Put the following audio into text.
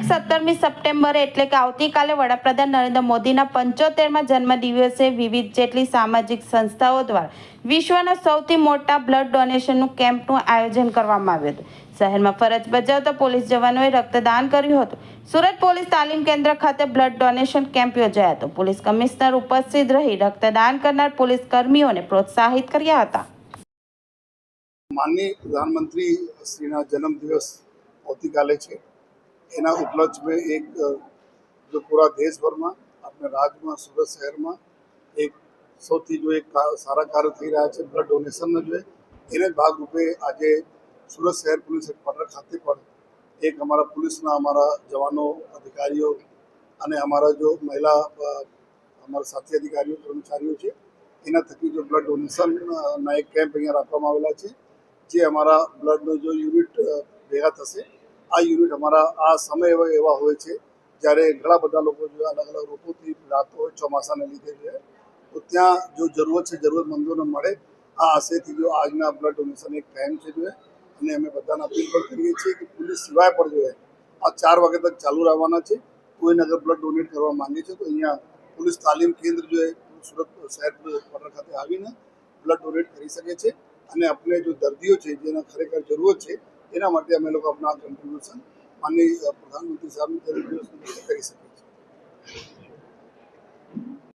પંદરમી સપ્ટેમ્બરે એટલે કે આવતીકાલે વડાપ્રધાન નરેન્દ્ર મોદીના પંચોતેરમાં જન્મદિવસે વિવિધ જેટલી સામાજિક સંસ્થાઓ દ્વારા વિશ્વના સૌથી મોટા બ્લડ ડોનેશનનું કેમ્પનું આયોજન કરવામાં આવ્યું હતું. શહેરમાં ફરજ બજાવતા પોલીસ જવાનોએ રક્તદાન કર્યું હતું. સુરત પોલીસ તાલીમ કેન્દ્ર ખાતે બ્લડ ડોનેશન કેમ્પ યોજાયો હતો. પોલીસ કમિશનર ઉપસ્થિત રહી રક્તદાન કરનાર પોલીસ કર્મીઓને પ્રોત્સાહિત કર્યા હતા. માનનીય પ્રધાનમંત્રી શ્રીના જન્મદિવસ આવતીકાલે છે. એના ઉપલક્ષમાં એક જો પૂરા દેશભરમાં આપણે રાજ્યમાં, સુરત શહેરમાં એક સૌથી જો એક સારા કાર્ય થઈ રહ્યા છે, બ્લડ ડોનેશનના જોઈએ એને ભાગરૂપે આજે સુરત શહેર પોલીસ હેડક્વાર્ટર ખાતે પણ એક અમારા પોલીસના અમારા જવાનો, અધિકારીઓ અને અમારા જો મહિલા અમારા સાથી અધિકારીઓ, કર્મચારીઓ છે, એના થકી જો બ્લડ ડોનેશનના એક કેમ્પ અહીંયા રાખવામાં આવેલા છે, જે અમારા બ્લડનો જો યુનિટ ભેગા થશે આ યુનિટ અમારા આ સમય એવા એવા હોય છે, જ્યારે ઘણા બધા લોકો જો અલગ અલગ રોગોથી પીડાતો હોય, ચોમાસાને લીધે છે. તો ત્યાં જો જરૂરત છે, જરૂરતમંદોને મળે, આ આશયથી જો આજના બ્લડ ડોનેશન એક ટાઈમ છે જોઈએ અને અમે બધાને અપીલ પણ કરીએ છીએ કે પોલીસ સિવાય પણ જો આ ચાર વાગે તક ચાલુ રહેવાના છે. કોઈને અગર બ્લડ ડોનેટ કરવા માંગે છે, તો અહીંયા પોલીસ તાલીમ કેન્દ્ર જો સુરત શહેર હેડક્વાર્ટર ખાતે આવીને બ્લડ ડોનેટ કરી શકે છે. અને આપણે જો દર્દીઓ છે, જેના ખરેખર જરૂરત છે એના માટે અમે લોકો આપણા કન્ટ્રીબ્યુશન માનની પ્રધાનમંત્રી સાહેબની કરી શકીએ.